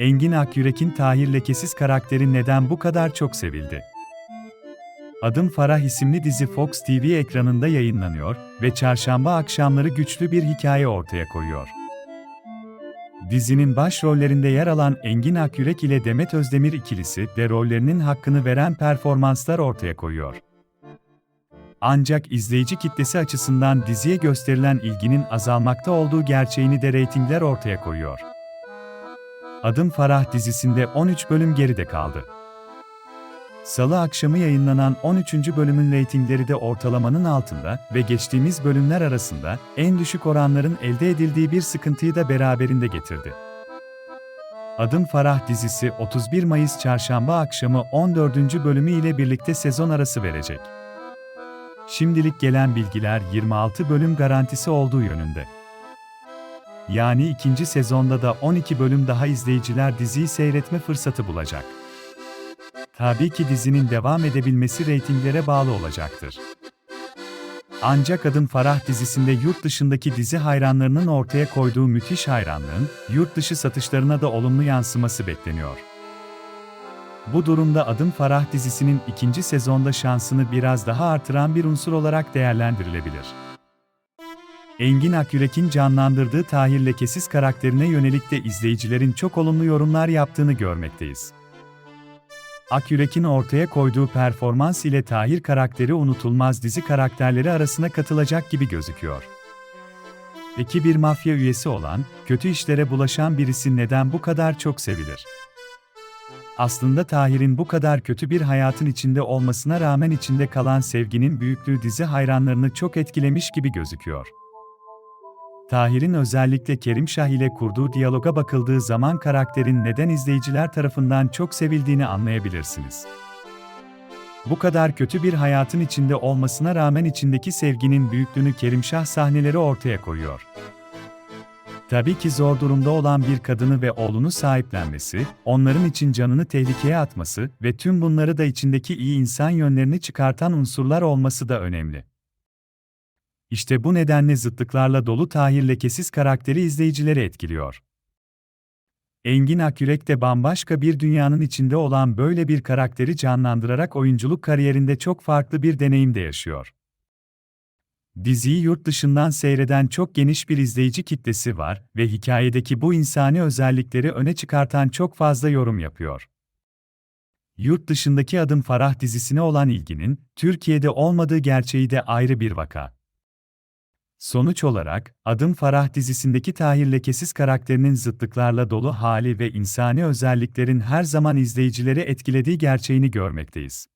Engin Akyürek'in Tahir Lekesiz karakteri neden bu kadar çok sevildi? Adım Farah isimli dizi Fox TV ekranında yayınlanıyor ve çarşamba akşamları güçlü bir hikaye ortaya koyuyor. Dizinin başrollerinde yer alan Engin Akyürek ile Demet Özdemir ikilisi de rollerinin hakkını veren performanslar ortaya koyuyor. Ancak izleyici kitlesi açısından diziye gösterilen ilginin azalmakta olduğu gerçeğini de reytingler ortaya koyuyor. Adım Farah dizisinde 13 bölüm geride kaldı. Salı akşamı yayınlanan 13. bölümün reytingleri de ortalamanın altında ve geçtiğimiz bölümler arasında en düşük oranların elde edildiği bir sıkıntıyı da beraberinde getirdi. Adım Farah dizisi 31 Mayıs çarşamba akşamı 14. bölümü ile birlikte sezon arası verecek. Şimdilik gelen bilgiler 26 bölüm garantisi olduğu yönünde. Yani ikinci sezonda da 12 bölüm daha izleyiciler diziyi seyretme fırsatı bulacak. Tabii ki dizinin devam edebilmesi reytinglere bağlı olacaktır. Ancak Adım Farah dizisinde yurt dışındaki dizi hayranlarının ortaya koyduğu müthiş hayranlığın, yurt dışı satışlarına da olumlu yansıması bekleniyor. Bu durumda Adım Farah dizisinin ikinci sezonda şansını biraz daha artıran bir unsur olarak değerlendirilebilir. Engin Akyürek'in canlandırdığı Tahir Lekesiz karakterine yönelik de izleyicilerin çok olumlu yorumlar yaptığını görmekteyiz. Akyürek'in ortaya koyduğu performans ile Tahir karakteri unutulmaz dizi karakterleri arasına katılacak gibi gözüküyor. Peki bir mafya üyesi olan, kötü işlere bulaşan birisi neden bu kadar çok sevilir? Aslında Tahir'in bu kadar kötü bir hayatın içinde olmasına rağmen içinde kalan sevginin büyüklüğü dizi hayranlarını çok etkilemiş gibi gözüküyor. Tahir'in özellikle Kerim Şah ile kurduğu diyaloga bakıldığı zaman karakterin neden izleyiciler tarafından çok sevildiğini anlayabilirsiniz. Bu kadar kötü bir hayatın içinde olmasına rağmen içindeki sevginin büyüklüğünü Kerimşah sahneleri ortaya koyuyor. Tabii ki zor durumda olan bir kadını ve oğlunu sahiplenmesi, onların için canını tehlikeye atması ve tüm bunları da içindeki iyi insan yönlerini çıkartan unsurlar olması da önemli. İşte bu nedenle zıtlıklarla dolu Tahir Lekesiz karakteri izleyicileri etkiliyor. Engin Akyürek de bambaşka bir dünyanın içinde olan böyle bir karakteri canlandırarak oyunculuk kariyerinde çok farklı bir deneyim de yaşıyor. Diziyi yurt dışından seyreden çok geniş bir izleyici kitlesi var ve hikayedeki bu insani özellikleri öne çıkartan çok fazla yorum yapıyor. Yurt dışındaki Adım Farah dizisine olan ilginin Türkiye'de olmadığı gerçeği de ayrı bir vaka. Sonuç olarak, Adım Farah dizisindeki Tahir Lekesiz karakterinin zıtlıklarla dolu hali ve insani özelliklerin her zaman izleyicileri etkilediği gerçeğini görmekteyiz.